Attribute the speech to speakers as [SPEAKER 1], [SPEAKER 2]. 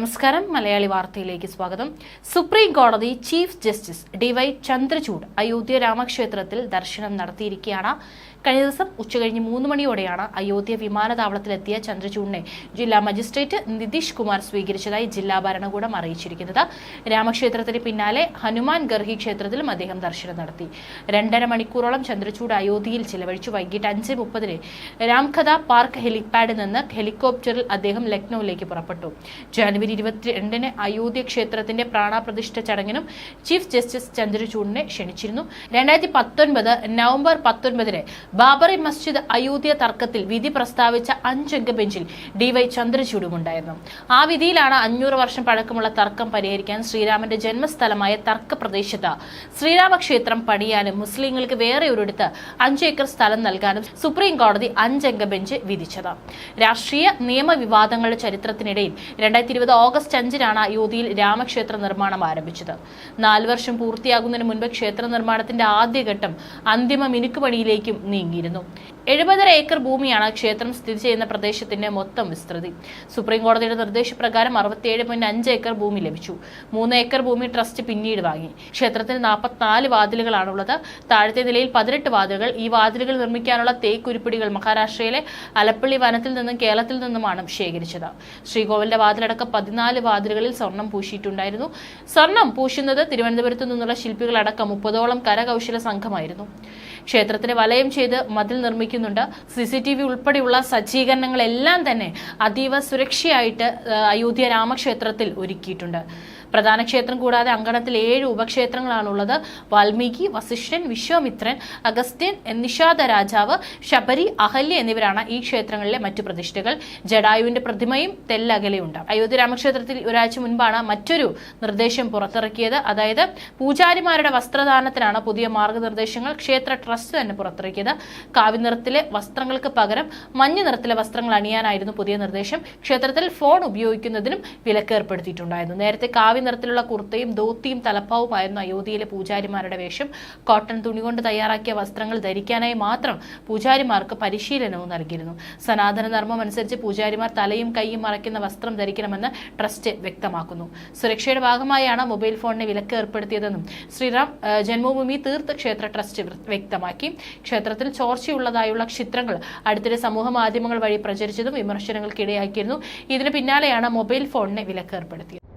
[SPEAKER 1] നമസ്കാരം. മലയാളി വാർത്തയിലേക്ക് സ്വാഗതം. സുപ്രീം കോടതി chief justice DY Chandrachud Ayodhya രാമക്ഷേത്രത്തിൽ ദർശനം നടത്തിയിരിക്കുകയാണ്. കഴിഞ്ഞ ദിവസം ഉച്ചകഴിഞ്ഞ് മൂന്ന് മണിയോടെയാണ് അയോധ്യ വിമാനത്താവളത്തിലെത്തിയ ചന്ദ്രചൂഡിനെ ജില്ലാ മജിസ്ട്രേറ്റ് നിതീഷ് കുമാർ സ്വീകരിച്ചതായി ജില്ലാ ഭരണകൂടം അറിയിച്ചിരിക്കുന്നത്. രാമക്ഷേത്രത്തിന് പിന്നാലെ ഹനുമാൻ ഗർഹി ക്ഷേത്രത്തിലും അദ്ദേഹം ദർശനം നടത്തി. രണ്ടര മണിക്കൂറോളം ചന്ദ്രചൂഡ് അയോധ്യയിൽ ചിലവഴിച്ചു. വൈകിട്ട് അഞ്ച് മുപ്പതിന് രാംകഥ പാർക്ക് ഹെലിപാഡിൽ നിന്ന് ഹെലികോപ്റ്ററിൽ അദ്ദേഹം ലക്നൌവിലേക്ക് പുറപ്പെട്ടു. ഇരുപത്തിരണ്ടിന് അയോധ്യ ക്ഷേത്രത്തിന്റെ പ്രാണപ്രതിഷ്ഠ ചടങ്ങിനും ചീഫ് ജസ്റ്റിസ് ചന്ദ്രചൂഡിനെ ക്ഷണിച്ചിരുന്നു. രണ്ടായിരത്തി പത്തൊൻപത് നവംബർ പത്തൊൻപതിന് ബാബറി മസ്ജിദ് അയോധ്യ തർക്കത്തിൽ വിധി പ്രസ്താവിച്ച അഞ്ചംഗ ബെഞ്ചിൽ ഡിവൈ ചന്ദ്രചൂഡും ഉണ്ടായിരുന്നു. ആ വിധിയിലാണ് അഞ്ഞൂറ് വർഷം പഴക്കമുള്ള തർക്കം പരിഹരിക്കാൻ ശ്രീരാമന്റെ ജന്മസ്ഥലമായ തർക്ക പ്രദേശത്ത് ശ്രീരാമക്ഷേത്രം പണിയാനും മുസ്ലിങ്ങൾക്ക് വേറെ ഒരിടത്ത് അഞ്ച് ഏക്കർ സ്ഥലം നൽകാനും സുപ്രീം കോടതി അഞ്ചംഗ ബെഞ്ച് വിധിച്ചത്. രാഷ്ട്രീയ നിയമവിവാദങ്ങളുടെ ചരിത്രത്തിനിടയിൽ രണ്ടായിരത്തി ഇരുപത് ഓഗസ്റ്റ് അഞ്ചിനാണ് അയോധ്യയിൽ രാമക്ഷേത്ര നിർമ്മാണം ആരംഭിച്ചത്. നാല് വർഷം പൂർത്തിയാകുന്നതിന് മുൻപ് ക്ഷേത്ര നിർമ്മാണത്തിന്റെ ആദ്യഘട്ടം അന്തിമ മിനുക്കുപണിയിലേക്കും നീങ്ങിയിരുന്നു. എഴുപതര ഏക്കർ ഭൂമിയാണ് ക്ഷേത്രം സ്ഥിതി ചെയ്യുന്ന പ്രദേശത്തിന്റെ മൊത്തം വിസ്തൃതി. സുപ്രീം കോടതിയുടെ നിർദ്ദേശപ്രകാരം അറുപത്തിയേഴ് പോയിന്റ് അഞ്ച് ഏക്കർ ഭൂമി ലഭിച്ചു. മൂന്ന് ഏക്കർ ഭൂമി ട്രസ്റ്റ് പിന്നീട് വാങ്ങി. ക്ഷേത്രത്തിന് നാൽപ്പത്തിനാല് വാതിലുകളാണുള്ളത്. താഴത്തെ നിലയിൽ പതിനെട്ട് വാതിലുകൾ. ഈ വാതിലുകൾ നിർമ്മിക്കാനുള്ള തേക്കുരുപ്പിടികൾ മഹാരാഷ്ട്രയിലെ അലപ്പള്ളി വനത്തിൽ നിന്നും കേരളത്തിൽ നിന്നുമാണ് ശേഖരിച്ചത്. ശ്രീകോവിലിന്റെ വാതിലടക്കം പതിനാല് വാതിലുകളിൽ സ്വർണം പൂശിയിട്ടുണ്ടായിരുന്നു. സ്വർണം പൂശുന്നത് തിരുവനന്തപുരത്തു നിന്നുള്ള ശില്പികളടക്കം മുപ്പതോളം കരകൗശല സംഘമായിരുന്നു. ക്ഷേത്രത്തിന് വലയം ചെയ്ത് മതിൽ നിർമ്മിക്കുന്നുണ്ട്. സി സി ടി വി ഉൾപ്പെടെയുള്ള സജ്ജീകരണങ്ങളെല്ലാം തന്നെ അതീവ സുരക്ഷയായിട്ട് അയോധ്യ രാമക്ഷേത്രത്തിൽ ഒരുക്കിയിട്ടുണ്ട്. പ്രധാന ക്ഷേത്രം കൂടാതെ അങ്കണത്തിൽ ഏഴ് ഉപക്ഷേത്രങ്ങളാണുള്ളത്. വാൽമീകി വസിഷ്ഠൻ വിശ്വാമിത്രൻ അഗസ്ത്യൻ നിഷാദ രാജാവ് ശബരി അഹല്യ എന്നിവരാണ് ഈ ക്ഷേത്രങ്ങളിലെ മറ്റു പ്രതിഷ്ഠകൾ. ജഡായുവിന്റെ പ്രതിമയും തെല്ലകലയുണ്ട്. അയോധ്യ രാമക്ഷേത്രത്തിൽ ഒരാഴ്ച മുൻപാണ് മറ്റൊരു നിർദ്ദേശം പുറത്തിറക്കിയത്. അതായത് പൂജാരിമാരുടെ വസ്ത്രദാനത്തിനാണ് പുതിയ മാർഗനിർദ്ദേശങ്ങൾ. ക്ഷേത്ര ട്രസ്റ്റ് തന്നെ പുറത്തിറക്കിയത്. കാവി നിറത്തിലെ വസ്ത്രങ്ങൾക്ക് പകരം മഞ്ഞ നിറത്തിലെ വസ്ത്രങ്ങൾ അണിയാനായിരുന്നു പുതിയ നിർദ്ദേശം. ക്ഷേത്രത്തിൽ ഫോൺ ഉപയോഗിക്കുന്നതിനും വിലക്ക് ഏർപ്പെടുത്തിയിട്ടുണ്ടായിരുന്നു. നേരത്തെ കാവി നിറത്തിലുള്ള കുർത്തയും ധോത്തിയും തലപ്പാവുമായിരുന്നു അയോധ്യയിലെ പൂജാരിമാരുടെ വേഷം. കോട്ടൺ തുണി കൊണ്ട് തയ്യാറാക്കിയ വസ്ത്രങ്ങൾ ധരിക്കാനായി മാത്രം പൂജാരിമാർക്ക് പരിശീലനവും നൽകിയിരുന്നു. സനാതന ധർമ്മം അനുസരിച്ച് പൂജാരിമാർ തലയും കൈയും മറയ്ക്കുന്ന വസ്ത്രം ധരിക്കണമെന്ന് ട്രസ്റ്റ് വ്യക്തമാക്കുന്നു. സുരക്ഷയുടെ ഭാഗമായാണ് മൊബൈൽ ഫോണിന് വിലക്ക് ഏർപ്പെടുത്തിയതെന്നും ശ്രീറാം ജന്മഭൂമി തീർത്ഥ ക്ഷേത്ര ട്രസ്റ്റ് വ്യ- വ്യക്തമാക്കി. ക്ഷേത്രത്തിൽ ചോർച്ചയുള്ളതായുള്ള ചിത്രങ്ങൾ അടുത്തിടെ സമൂഹ മാധ്യമങ്ങൾ വഴി പ്രചരിച്ചതും വിമർശനങ്ങൾക്കിടയാക്കിയിരുന്നു. ഇതിന് പിന്നാലെയാണ് മൊബൈൽ ഫോണിനെ വിലക്ക് ഏർപ്പെടുത്തിയത്